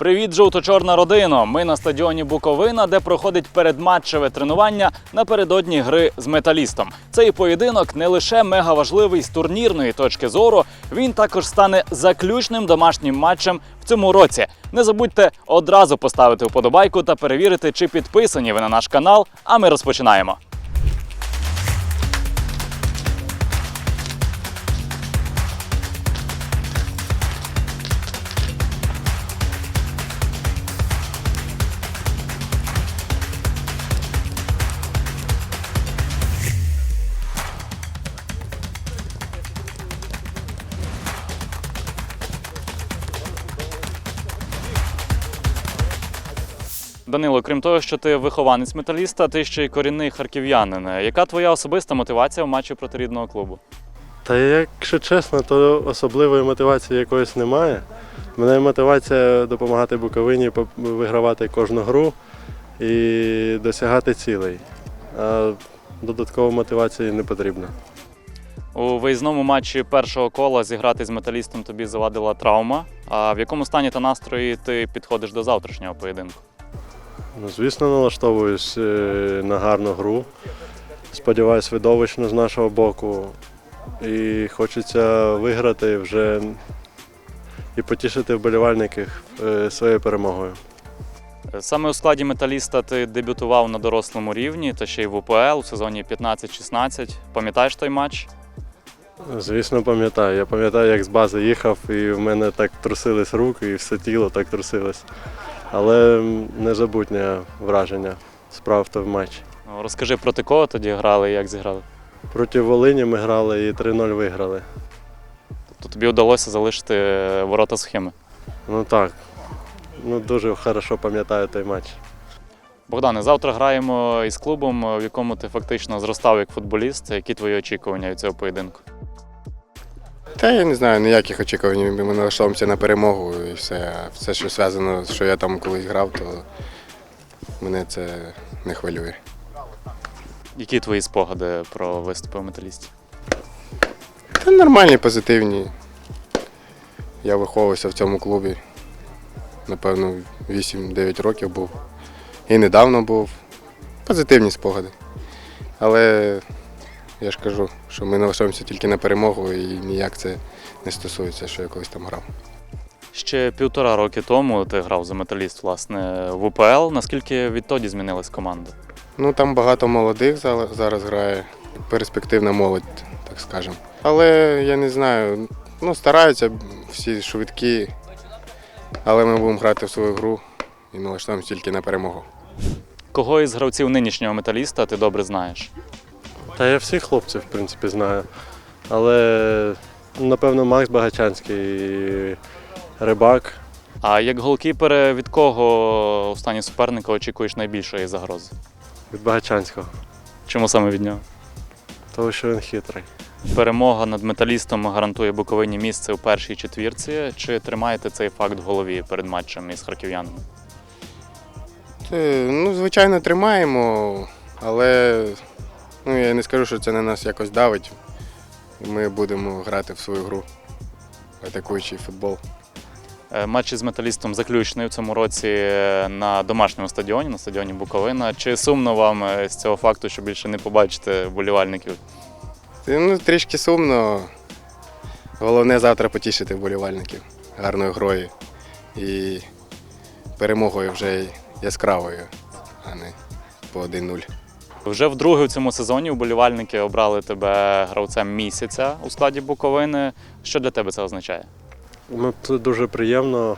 Привіт, жовто-чорна родино! Ми на стадіоні Буковина, де проходить передматчеве тренування напередодні гри з металістом. Цей поєдинок не лише мегаважливий з турнірної точки зору, він також стане заключним домашнім матчем в цьому році. Не забудьте одразу поставити вподобайку та перевірити, чи підписані ви на наш канал. А ми розпочинаємо. Данило, крім того, що ти вихованець металіста, ти ще й корінний харків'янин. Яка твоя особиста мотивація в матчі проти рідного клубу? Та якщо чесно, то особливої мотивації якоїсь немає. У мене мотивація допомагати Буковині вигравати кожну гру і досягати цілей. А додаткової мотивації не потрібно. У виїзному матчі першого кола зіграти з металістом тобі завадила травма. А в якому стані та настрої ти підходиш до завтрашнього поєдинку? Ну, звісно, налаштовуюсь е, на гарну гру. Сподіваюсь, видовищно з нашого боку. І хочеться виграти вже і потішити вболівальників е, своєю перемогою. Саме у складі металіста ти дебютував на дорослому рівні та ще й в УПЛ у сезоні 15-16. Пам'ятаєш той матч? Звісно, пам'ятаю. Я пам'ятаю, як з бази їхав, і в мене так трусились руки, і все тіло так трусилось. Але незабутнє враження справ в матч. Ну, Розкажи проти кого тоді грали і як зіграли. Проти Волині ми грали і 3-0 виграли. Тобто тобі вдалося залишити е, ворота схеми. Ну так. Ну, дуже хорошо пам'ятаю той матч. Богдане, завтра граємо із клубом, в якому ти фактично зростав як футболіст. Які твої очікування від цього поєдинку? Та я не знаю, ніяких очікувань. Ми налаштовуємося на перемогу і все. Все, що зв'язано, що я там колись грав, то мене це не хвилює. Які твої спогади про виступи в металісті? Та нормальні, позитивні. Я виховувався в цьому клубі. Напевно, 8-9 років був. І недавно був. Позитивні спогади. Але я ж кажу, що ми налаштовуємося тільки на перемогу і ніяк це не стосується, що я колись там грав. Ще півтора роки тому ти грав за металіст власне в УПЛ. Наскільки відтоді змінилась команда? Ну там багато молодих зараз грає, перспективна молодь, так скажемо. Але я не знаю, ну стараються всі швидкі, але ми будемо грати в свою гру і налаштуємося тільки на перемогу. Кого із гравців нинішнього металіста ти добре знаєш? Та я всіх хлопців, в принципі, знаю. Але, напевно, Макс Багачанський, Рибак. А як голкіпер, від кого у стані суперника очікуєш найбільшої загрози? від Багачанського, Чому саме від нього? тому що він хитрий. Перемога над металістом гарантує Буковині місце у першій четвірці. Чи тримаєте цей факт в голові перед матчем із харків'янами? Ну, звичайно, тримаємо, але ну, я не скажу, що це на нас якось давить. Ми будемо грати в свою гру, атакуючий футбол. Е, Матч із металістом заключений в цьому році е, на домашньому стадіоні, на стадіоні Буковина. Чи сумно вам е, з цього факту, що більше не побачите вболівальників? Ну, трішки сумно. Головне завтра потішити вболівальників гарною грою і перемогою вже яскравою, а не по 1-0. Вже вдруге в цьому сезоні вболівальники обрали тебе гравцем місяця у складі Буковини. Що для тебе це означає? Ну, це дуже приємно,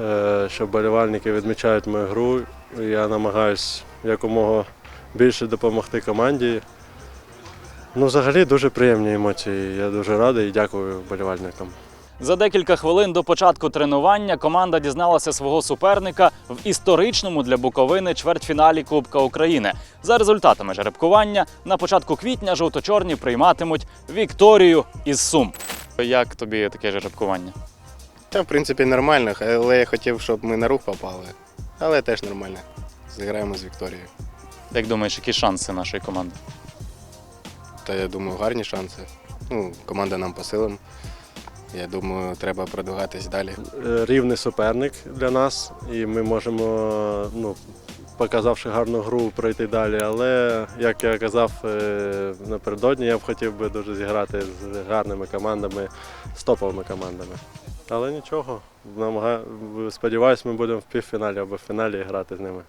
е, що болівальники відмічають мою гру. Я намагаюся якомога більше допомогти команді. Ну, взагалі дуже приємні емоції. Я дуже радий і дякую вболівальникам. За декілька хвилин до початку тренування команда дізналася свого суперника в історичному для Буковини чвертьфіналі Кубка України. За результатами жеребкування на початку квітня жовто-чорні прийматимуть Вікторію із Сум. Як тобі таке жеребкування? Та, в принципі, нормально, але я хотів, щоб ми на рух попали. Але теж нормально. Зіграємо з Вікторією. Як думаєш, які шанси нашої команди? Та я думаю, гарні шанси. Ну, команда нам по силам. Я думаю, треба продвигатись далі. Е, Рівний суперник для нас, і ми можемо, ну, показавши гарну гру, пройти далі. Але, як я казав е, напередодні, я б хотів би дуже зіграти з гарними командами, з топовими командами. Але нічого, намага... сподіваюсь, ми будемо в півфіналі або в фіналі грати з ними.